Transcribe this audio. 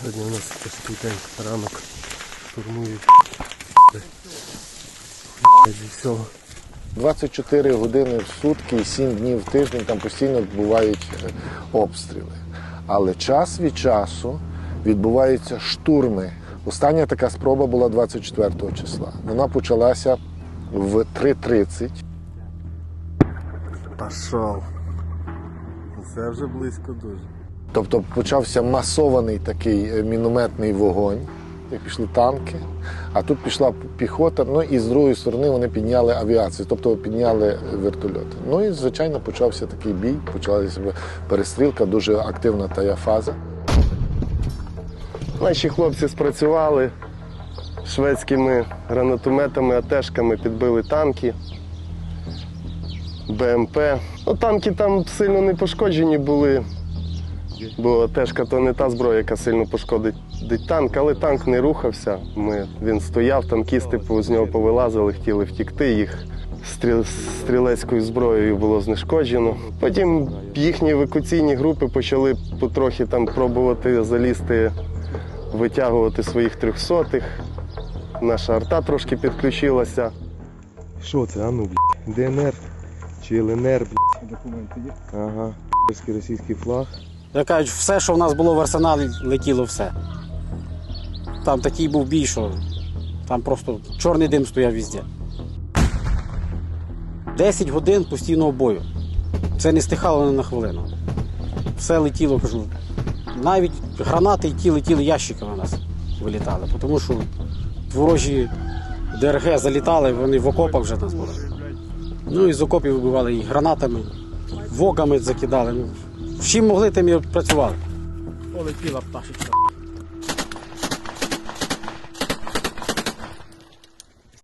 Сьогодні у нас тяжкий день, ранок штурмують 24 години в сутки і 7 днів в тиждень там постійно відбувають е, обстріли. Але час від часу відбуваються штурми. Остання така спроба була 24 числа. Вона почалася в 3.30. Пішов. Це вже близько дуже. Тобто почався масований такий е, мінометний вогонь, як пішли танки, а тут пішла піхота. Ну і з другої сторони вони підняли авіацію, тобто підняли вертольоти. Ну і звичайно почався такий бій, почалася перестрілка, дуже активна тая фаза. Наші хлопці спрацювали шведськими гранатометами, АТшками підбили танки, БМП. Ну, танки там сильно не пошкоджені були, бо АТшка то не та зброя, яка сильно пошкодить танк, але танк не рухався. Ми, він стояв, танкісти з нього повилазили, хотіли втікти. Їх стрілецькою зброєю було знешкоджено. Потім їхні евакуаційні групи почали потрохи там пробувати залізти витягувати своїх трьохсотих. Наша арта трошки підключилася. Що це? А ну, блядь, ДНР чи ЛНР, блядь. Документи є? Ага. Російський флаг. Я кажу, все, що в нас було в арсеналі, летіло все. Там такий був бій, що там просто чорний дим стояв везде. 10 годин постійного бою. Це не стихало ні на хвилину. Все летіло, кажу. Навіть гранати і ті летіли ящики на нас вилітали, тому що ворожі ДРГ залітали, вони в окопах вже нас були. Ну і з окопів вибивали і гранатами, вогами закидали. Чим могли, тим і працювали. Полетіла пташечка.